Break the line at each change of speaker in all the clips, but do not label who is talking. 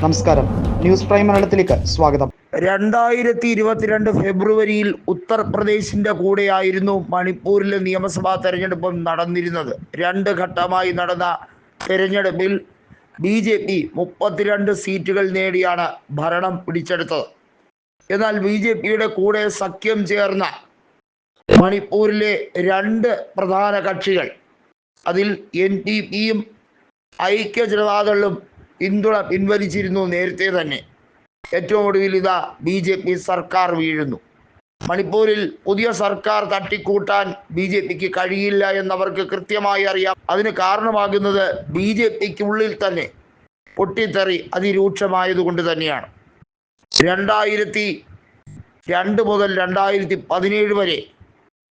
നമസ്കാരം. News prime മലയാളത്തിലേക്ക് സ്വാഗതം.
രണ്ടായിരത്തി ഇരുപത്തിരണ്ട് ഫെബ്രുവരിയിൽ ഉത്തർപ്രദേശിന്റെ കൂടെയായിരുന്നു മണിപ്പൂരിലെ നിയമസഭാ തെരഞ്ഞെടുപ്പും നടന്നിരുന്നത്. രണ്ട് ഘട്ടമായി നടന്ന തെരഞ്ഞെടുപ്പിൽ ബി ജെ പി മുപ്പത്തിരണ്ട് സീറ്റുകൾ നേടിയാണ് ഭരണം പിടിച്ചെടുത്തത്. എന്നാൽ ബി ജെ പിയുടെ കൂടെ സഖ്യം ചേർന്ന മണിപ്പൂരിലെ രണ്ട് പ്രധാന കക്ഷികൾ അതിൽ എൻ ടി പിയും ഐക്യ ജനതാദളും പിന്തുണ പിൻവലിച്ചിരുന്നു നേരത്തെ തന്നെ. ഏറ്റവും ഒടുവിൽ ഇതാ ബി ജെ പി സർക്കാർ വീഴുന്നു. മണിപ്പൂരിൽ പുതിയ സർക്കാർ തട്ടിക്കൂട്ടാൻ ബി ജെ പിക്ക് കഴിയില്ല എന്നവർക്ക് കൃത്യമായി അറിയാം. അതിന് കാരണമാകുന്നത് ബി ജെ പിക്കുള്ളിൽ തന്നെ പൊട്ടിത്തെറി അതിരൂക്ഷമായതുകൊണ്ട് തന്നെയാണ്. രണ്ടായിരത്തി രണ്ട് മുതൽ രണ്ടായിരത്തി പതിനേഴ് വരെ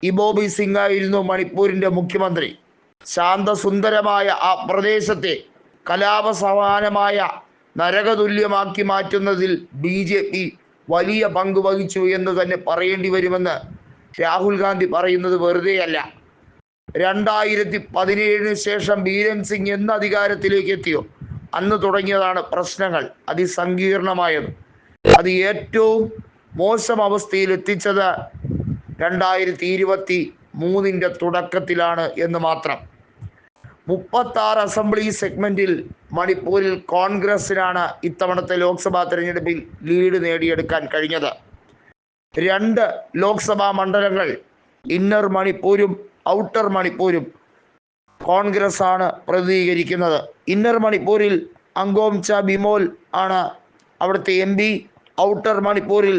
ഇബോബി സിംഗ് ആയിരുന്നു മണിപ്പൂരിന്റെ മുഖ്യമന്ത്രി. ശാന്തസുന്ദരമായ ആ പ്രദേശത്തെ കലാപസമാനമായ നരകതുല്യമാക്കി മാറ്റുന്നതിൽ ബി ജെ പി വലിയ പങ്ക് വഹിച്ചു എന്ന് തന്നെ പറയേണ്ടി വരുമെന്ന് രാഹുൽ ഗാന്ധി പറയുന്നത് വെറുതെയല്ല. രണ്ടായിരത്തി പതിനേഴിന് ശേഷം ബീരൻ സിംഗ് എന്ന് അധികാരത്തിലേക്ക് എത്തിയോ? അന്ന് തുടങ്ങിയതാണ് പ്രശ്നങ്ങൾ. അതിസങ്കീർണമായത്. അത് ഏറ്റവും മോശം അവസ്ഥയിൽ എത്തിച്ചത് രണ്ടായിരത്തി ഇരുപത്തി മൂന്നിന്റെ തുടക്കത്തിലാണ് എന്ന് മാത്രം. മുപ്പത്താറ് അസംബ്ലി സെഗ്മെന്റിൽ മണിപ്പൂരിൽ കോൺഗ്രസിനാണ് ഇത്തവണത്തെ ലോക്സഭാ തെരഞ്ഞെടുപ്പിൽ ലീഡ് നേടിയെടുക്കാൻ കഴിഞ്ഞത്. രണ്ട് ലോക്സഭാ മണ്ഡലങ്ങൾ ഇന്നർ മണിപ്പൂരും ഔട്ടർ മണിപ്പൂരും കോൺഗ്രസ് ആണ് പ്രതിനിധീകരിക്കുന്നത്. ഇന്നർ മണിപ്പൂരിൽ അങ്കോംച ബിമോൽ ആണ് അവിടുത്തെ എം പി ഔട്ടർ മണിപ്പൂരിൽ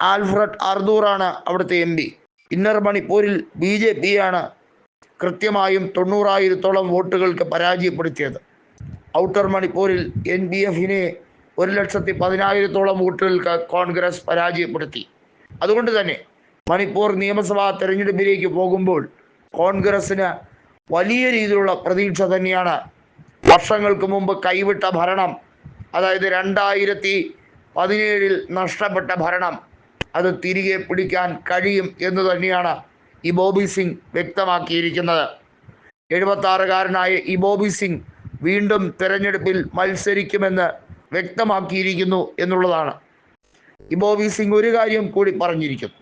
ആൽഫ്രഡ് അർദൂറാണ് അവിടുത്തെ എം പി ഇന്നർ മണിപ്പൂരിൽ ബി ജെ പി ആണ് കൃത്യമായും തൊണ്ണൂറായിരത്തോളം വോട്ടുകൾക്ക് പരാജയപ്പെടുത്തിയത്. ഔട്ടർ മണിപ്പൂരിൽ എൻ ബി എഫിനെ ഒരു ലക്ഷത്തി പതിനായിരത്തോളം വോട്ടുകൾക്ക് കോൺഗ്രസ് പരാജയപ്പെടുത്തി. അതുകൊണ്ട് തന്നെ മണിപ്പൂർ നിയമസഭാ തെരഞ്ഞെടുപ്പിലേക്ക് പോകുമ്പോൾ കോൺഗ്രസ്സിന് വലിയ രീതിയിലുള്ള പ്രതീക്ഷ തന്നെയാണ്. വർഷങ്ങൾക്ക് മുമ്പ് കൈവിട്ട ഭരണം അതായത് രണ്ടായിരത്തി പതിനേഴിൽ നഷ്ടപ്പെട്ട ഭരണം അത് തിരികെ പിടിക്കാൻ കഴിയും എന്ന് തന്നെയാണ് ഇബോബി സിംഗ് വ്യക്തമാക്കിയിരിക്കുന്നത്. എഴുപത്താറുകാരനായ ഇബോബി സിംഗ് വീണ്ടും തെരഞ്ഞെടുപ്പിൽ മത്സരിക്കുമെന്ന് വ്യക്തമാക്കിയിരിക്കുന്നു എന്നുള്ളതാണ്. ഇബോബി സിംഗ് ഒരു കാര്യം കൂടി പറഞ്ഞിരിക്കുന്നു.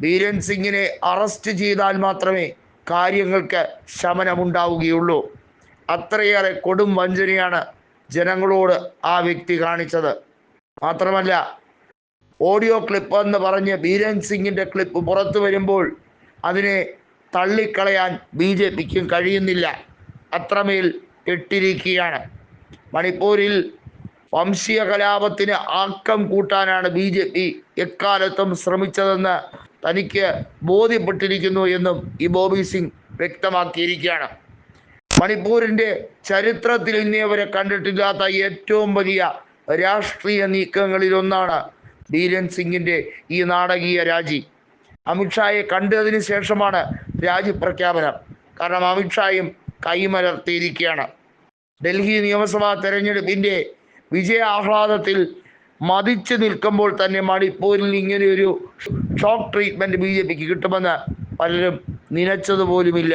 വീരൻ സിംഗിനെ അറസ്റ്റ് ചെയ്താൽ മാത്രമേ കാര്യങ്ങൾക്ക് ശമനമുണ്ടാവുകയുള്ളൂ. അത്രയേറെ കൊടും വഞ്ചനയാണ് ജനങ്ങളോട് ആ വ്യക്തി കാണിച്ചത്. മാത്രമല്ല ഓഡിയോ ക്ലിപ്പ് എന്ന് പറഞ്ഞ് ബീരൻ സിംഗിന്റെ ക്ലിപ്പ് പുറത്തു വരുമ്പോൾ അതിനെ തള്ളിക്കളയാൻ ബി ജെ പിക്കും കഴിയുന്നില്ല. അത്രമേൽ കെട്ടിരിക്കുകയാണ്. മണിപ്പൂരിൽ വംശീയ കലാപത്തിന് ആക്കം കൂട്ടാനാണ് ബി ജെ പി എക്കാലത്തും ശ്രമിച്ചതെന്ന് തനിക്ക് ബോധ്യപ്പെട്ടിരിക്കുന്നു എന്നും ഈ ബോബി സിംഗ് വ്യക്തമാക്കിയിരിക്കുകയാണ്. മണിപ്പൂരിന്റെ ചരിത്രത്തിൽ ഇന്നേവരെ കണ്ടിട്ടില്ലാത്ത ഏറ്റവും വലിയ രാഷ്ട്രീയ നീക്കങ്ങളിലൊന്നാണ് ബീരൻ സിംഗിന്റെ ഈ നാടകീയ രാജി. അമിത്ഷായെ കണ്ടതിന് ശേഷമാണ് രാജ്യപ്രഖ്യാപനം കാരണം അമിത്ഷായും കൈമലർത്തിയിരിക്കുകയാണ്. ഡൽഹി നിയമസഭാ തെരഞ്ഞെടുപ്പിന്റെ വിജയാഹ്ലാദത്തിൽ മതിച്ചു നിൽക്കുമ്പോൾ തന്നെ മണിപ്പൂരിൽ ഇങ്ങനെയൊരു ഷോക്ക് ട്രീറ്റ്മെന്റ് ബി ജെ പിക്ക് കിട്ടുമെന്ന് പലരും നനച്ചതുപോലുമില്ല.